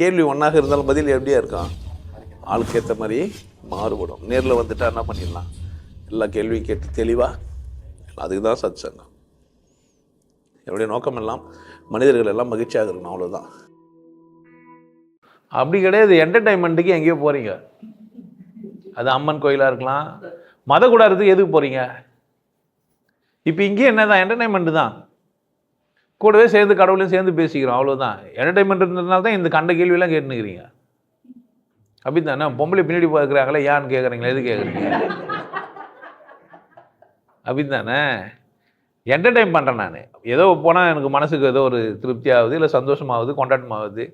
கேள்வி ஒன்றாக இருந்தாலும் பதில் எப்படியா இருக்கும்? ஆளுக்கு ஏற்ற மாதிரி மாறுபடும். நேரில் வந்துட்டா என்ன பண்ணிடலாம்? எல்லா கேள்வியும் கேட்டு தெளிவாக அதுக்கு தான் சத் சங்கம் என்னுடைய நோக்கம் எல்லாம் மனிதர்கள் எல்லாம் மகிழ்ச்சியாக இருக்கணும் அவ்வளோதான் அப்படி கிடையாது. என்டர்டைன்மெண்ட்டுக்கு எங்கேயோ போகிறீங்க அது அம்மன் கோயிலாக இருக்கலாம். மத கூடாரத்துக்கு எதுக்கு போகிறீங்க இப்போ இங்கேயே என்ன தான் என்டர்டைன்மெண்ட்டு தான். கூடவே சேர்ந்து கடவுளையும் சேர்ந்து பேசிக்கிறோம் அவ்வளோதான் என்டர்டைன்மெண்ட் இருந்ததுனால தான் இந்த கண்ட கேள்வியெல்லாம் கேட்டுனுக்கிறீங்க அப்படி தானே பொம்பளை பின்னாடி பார்க்குறாங்களே ஏன்னு கேட்குறீங்களா எது கேட்குறீங்க அப்படி தானே என்டர்டைன் பண்ணுறேன் நான். ஏதோ போனால் எனக்கு மனசுக்கு ஏதோ ஒரு திருப்தி ஆகுது இல்லை சந்தோஷமாகுது கொண்டாட்டமாகுது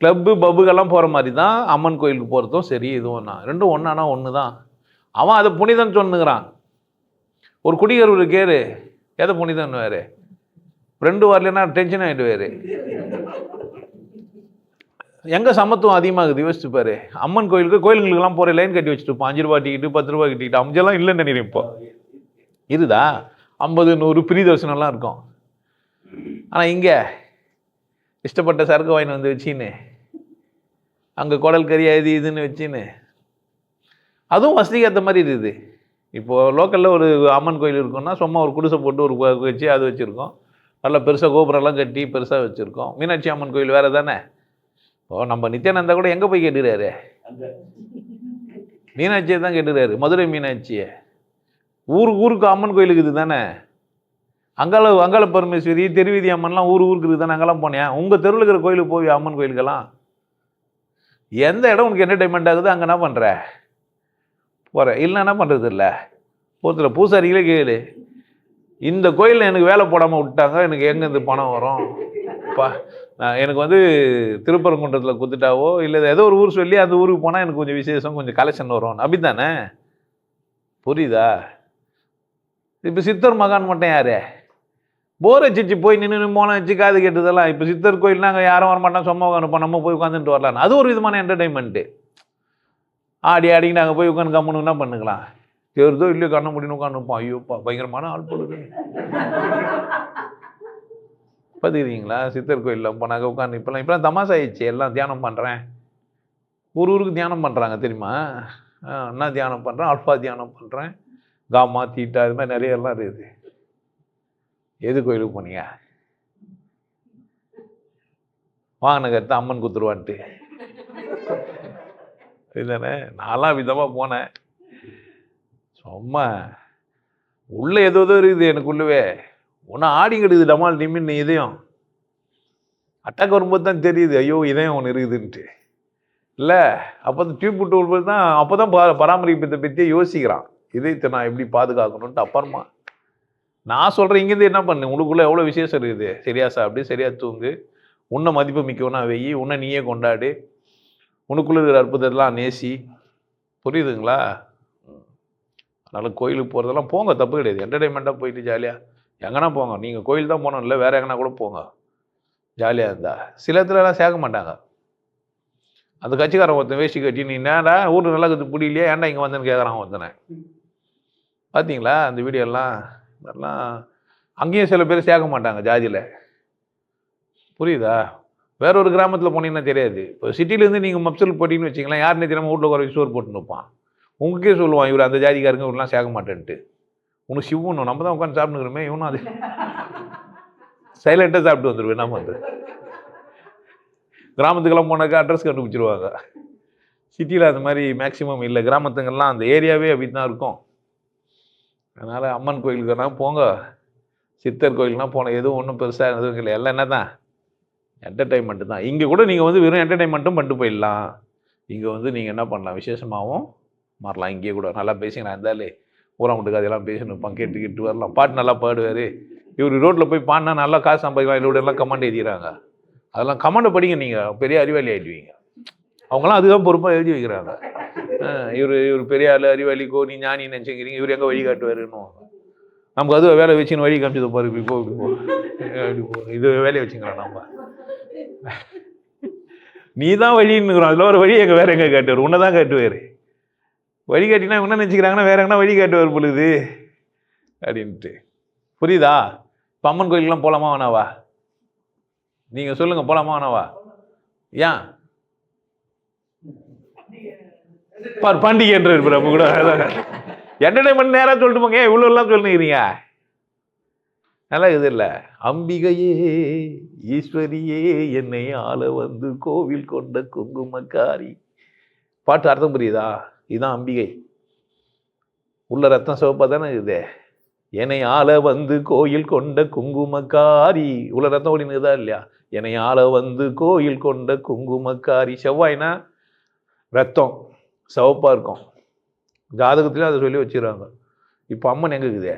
கிளப்பு பப்புக்கெல்லாம் போகிற மாதிரி தான் அம்மன் கோயிலுக்கு போகிறதும் சரி இதுவும் நான். ரெண்டும் ஒன்றானா ஒன்று தான் அவன் அதை புனிதம் சொன்னுங்கிறான் ஒரு குடிகர் கேரு எதை புனிதம் வேறு? ரெண்டு வரலன்னா டென்ஷன் ஆகிடுவார் எங்கே சமத்துவம் அதிகமாகுது யோசிச்சு அம்மன் கோயிலுக்கு கோயிலுங்களுக்கெல்லாம் போகிற லைன் கட்டி வச்சுட்டு அஞ்சு ரூபா டிக்கெட்டு பத்து ரூபா டிக்கெட்டு அஞ்செல்லாம் இல்லைன்னு நினைக்கிறேன் இப்போ. ஐம்பது நூறு பிரிதர்சனம்லாம் இருக்கும். ஆனால் இங்கே இஷ்டப்பட்ட சரக்கு வாங்கி வந்து வச்சின்னு அங்கே குடல் கறி அது இதுன்னு வச்சின்னு. அதுவும் வசதிக்கு ஏற்ற மாதிரி இருக்குது. இப்போது லோக்கலில் ஒரு அம்மன் கோயில் இருக்குன்னா சும்மா ஒரு குடிசை போட்டு ஒரு வச்சு அது வச்சுருக்கோம். நல்லா பெருசாக கோபுரம்லாம் கட்டி பெருசாக வச்சுருக்கோம். மீனாட்சி அம்மன் கோயில் வேறு தானே? இப்போ நம்ம நித்யானந்தா கூட எங்கே போய் கேட்டுக்கிறாரு? மீனாட்சியை தான் கேட்டுக்கிறாரு மதுரை மீனாட்சியை. ஊருக்கு ஊருக்கு அம்மன் கோயில் இருக்குது தானே? அங்கால அங்காள பரமேஸ்வரி தெருவீதி அம்மன்லாம் ஊர் ஊருக்கு இருக்குது தானே? அங்கெல்லாம் போனியா? உங்கள் தெருவில் இருக்கிற கோயிலுக்கு போய் அம்மன் கோயிலுக்கெல்லாம்? எந்த இடம் உனக்கு என்டர்டைன்மெண்ட் ஆகுது? அங்கே என்ன பண்ணுற போகிற இல்லை என்ன பண்ணுறது இல்லை ஒருத்தர் பூசாரிகளே கேளு. இந்த கோயிலில் எனக்கு வேலை போடாமல் விட்டாங்க எனக்கு எங்கே இந்த பணம் வரும்? பா நான் எனக்கு வந்து திருப்பரங்குன்றத்தில் குத்துட்டாவோ இல்லை ஏதோ ஒரு ஊர் சொல்லி அந்த ஊருக்கு போனால் எனக்கு கொஞ்சம் விசேஷம் கொஞ்சம் கலெக்ஷன் வரும். அப்படி தானே புரியுதா? இப்போ சித்தர் மகான் மட்டும் யாரு? போர் அடிச்சிச்சு போய் நின்று மோனம் வச்சு காது கேட்டதெல்லாம். இப்போ சித்தர் கோயில் நாங்கள் யாரும் வர மாட்டோம் சும்மா உட்காந்துப்போம் நம்ம போய் உட்காந்துட்டு வரலாம் அது ஒரு விதமான என்டர்டைன்மெண்ட்டு ஆடி ஆடிங்க நாங்கள் போய் உட்காந்து கம்முன்னு என்ன பண்ணுக்கலாம்? தேர்தோ இல்லையோ கண்ண முடின்னு உட்காந்துப்போம் ஐயோப்பா பயங்கரமான ஆள் பொழுது பார்த்துக்கிறீங்களா சித்தர் கோயிலில் போனாக்க உட்காந்து இப்போலாம் இப்போலாம் தமாசா ஆயிடுச்சு எல்லாம் தியானம் பண்ணுறேன் ஒரு ஊருக்கு தியானம் பண்ணுறாங்க தெரியுமா? என்ன தியானம் பண்ணுறேன் அல்ஃபா தியானம் பண்ணுறேன் காமா தீட்டா இது மாதிரி நிறைய எல்லாம் இருக்குது. எது கோயிலுக்கு போனீங்க? வாங்கின கருத்து அம்மன் குத்துருவான்ட்டு. இதுதானே நான்லாம் விதமாக போனேன். அம்மா உள்ளே ஏதோ ஏதோ இருக்குது எனக்குள்ளவே. ஒன்றும் ஆடி டமால் நிமின்னு இதயம். அட்டாக் வரும்போது தான் தெரியுது ஐயோ இதயம் ஒன்று இருக்குதுன்ட்டு. இல்லை அப்போ தான் டியூப் விட்டு விடும்போது தான் அப்போ தான் பா பராமரிப்பத்தை பற்றியே யோசிக்கிறான். இதயத்தை நான் எப்படி பாதுகாக்கணுன்ட்டு அப்புறமா. நான் சொல்கிறேன் இங்கேருந்து என்ன பண்ணு? உனக்குள்ளே எவ்வளோ விசேஷம் இருக்குது? சரியா சாப்பிடு சரியா தூங்கு. உன்னை மதிப்பு மிக்கவனா வெயி உன்னை நீயே கொண்டாடு. உனக்குள்ளே இருக்கிற அற்புதத்தெல்லாம் நேசி. புரியுதுங்களா? அதனால் கோயிலுக்கு போகிறதெல்லாம் போங்க தப்பு கிடையாது. என்டர்டைன்மெண்ட்டாக போயிட்டு ஜாலியாக எங்கன்னா போங்க. நீங்கள் கோயில் தான் போகணும் இல்லை வேறு எங்கன்னா கூட போங்க. ஜாலியாக இருந்தா. சில இடத்துலலாம் சேர்க்க மாட்டாங்க. அந்த கட்சிக்காரன் ஒருத்தன் வேஷ்டி கட்டி நீ நேரா ஊர் நல்லா இருக்குது பிடிக்கலையே ஏன்டா இங்கே வந்தேன்னு கேட்குறான் ஒருத்தனை. பார்த்தீங்களா அந்த வீடியோலாம் இதெல்லாம் அங்கேயும் சில பேர் சேர்க்க மாட்டாங்க ஜாதியில். புரியுதா? வேற ஒரு கிராமத்தில் போனீங்கன்னா தெரியாது. இப்போ சிட்டிலேருந்து நீங்கள் மப்சல் போட்டிங்கன்னு வச்சிங்களேன் யாருன்னு தெரியாமல் வீட்டில் குறைச்சி சோறு போட்டு நிற்பான் உங்களுக்கே சொல்லுவான் இவர் அந்த ஜாதிக்காரங்க இவரெலாம் சேர்க்க மாட்டேன்ட்டு. உனக்கு சிவணும் நம்ம தான் உட்காந்து சாப்பிட்டுக்கிறோமே இவனும் அது. சைலண்ட்டாக சாப்பிட்டு வந்துடுவேன் என்ன பண்ணுறது கிராமத்துக்கெல்லாம் போனாக்கா அட்ரஸ் கண்டுபிடிச்சிருவாங்க. சிட்டியில் அந்த மாதிரி மேக்ஸிமம் இல்லை. கிராமத்துங்கெல்லாம் அந்த ஏரியாவே அப்படி தான் இருக்கும். அதனால் அம்மன் கோயிலுக்குனா போங்க. சித்தர் கோயிலுக்குலாம் போன எதுவும் ஒன்றும் பெருசாக எதுவும் இல்லை. எல்லாம் என்ன தான் என்டர்டைன்மெண்ட்டு தான். இங்கே கூட நீங்கள் வந்து வெறும் என்டர்டைன்மெண்ட்டும் பண்ணிட்டு போயிடலாம். இங்கே வந்து நீங்கள் என்ன பண்ணலாம்? விசேஷமாகவும் மாறலாம் இங்கேயே கூட. நல்லா பேசிக்கலாம் இருந்தாலே ஊராமுட்டுக்கு அதெல்லாம் பேசணும் கேட்டு கேட்டு வரலாம். பாட்டு நல்லா பாடுவார். இவர் ரோட்டில் போய் பாடினா நல்லா காசு சம்பாதிக்கலாம் இவரோட எல்லாம் கமெண்ட் எழுதிக்கிறாங்க. அதெல்லாம் கமாண்டை படிங்க நீங்கள் பெரிய அறிவாளி ஆகிடுவீங்க அவங்களாம் அதுதான் பொறுப்பாக எழுதி வைக்கிறாங்க. இவர் இவர் பெரிய ஆள் அறிவாளி நீ ஞானி நினச்சிக்கிறீங்க இவர் எங்கே வழி காட்டுவாருன்னு நமக்கு அது வேலை வச்சுன்னு வழி காமிச்சது பாரு இப்படி போ இப்படி போ. இப்படி போ. இது வேலையை வச்சுக்கலாம் நம்ம. நீ தான் வழின்னுக்குறோம் அதில் ஒரு வழி எங்கள் வேற எங்கே காட்டுவார்? உன்னை தான் காட்டுவார். வழிகாட்டினா என்ன நினச்சிக்கிறாங்கன்னா வேற எங்கன்னா வழி பொழுது அப்படின்ட்டு. புரியுதா? இப்போ அம்மன் கோயிலுக்குலாம் போகலாமா வேணாவா? நீங்கள் சொல்லுங்கள் போகலாமா வேணாவா? ஏன்? பார் பண்டிகைன்ற பிரபு கூட. என்டர்டைன்மெண்ட் நேராக சொல்லிட்டு போங்க. இவ்வளோலாம் சொல்லுங்கிறீங்க நல்லா இது இல்லை? அம்பிகையே ஈஸ்வரியே என்னை ஆள வந்து கோவில் கொண்ட குங்குமக்காரி. பாட்டு அர்த்தம் புரியுதா? இதுதான் அம்பிகை. உள்ள ரத்தம் சிவப்பா தானே இது என்னை ஆள வந்து கோயில் கொண்ட குங்குமக்காரி. உள்ள ரத்தம் ஓடினுதா இல்லையா? என்னை ஆள வந்து கோயில் கொண்ட குங்குமக்காரி. செவ்வாய்னா ரத்தம் சிவப்பாக இருக்கும். ஜாதகத்துலேயும் அதை சொல்லி வச்சுருவாங்க இப்போ அம்மன் எங்கே இருக்குதே?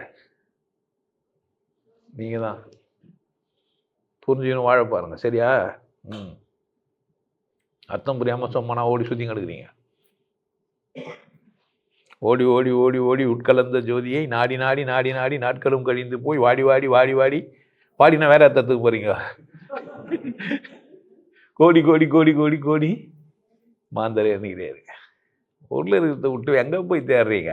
நீங்கள் தான். புரிஞ்சுக்கணும் வாழ பாருங்கள் சரியா? ம். அர்த்தம் புரியாமல் சும்மா ஓடி சுற்றி கிடக்குறீங்க. ஓடி ஓடி ஓடி ஓடி உட்கலந்த ஜோதியை நாடி நாடி நாடி நாடி நாட்களும் கழிந்து போய் வாடி வாடி வாடி வாடி. பாடினா வேற அர்த்தத்துக்கு போறீங்க. கோடி கோடி கோடி கோடி கோடி. மாந்தரை எண்ணிக்கிறேன் ஊரில் இருக்கிறத விட்டு எங்கே போய் தேடுறீங்க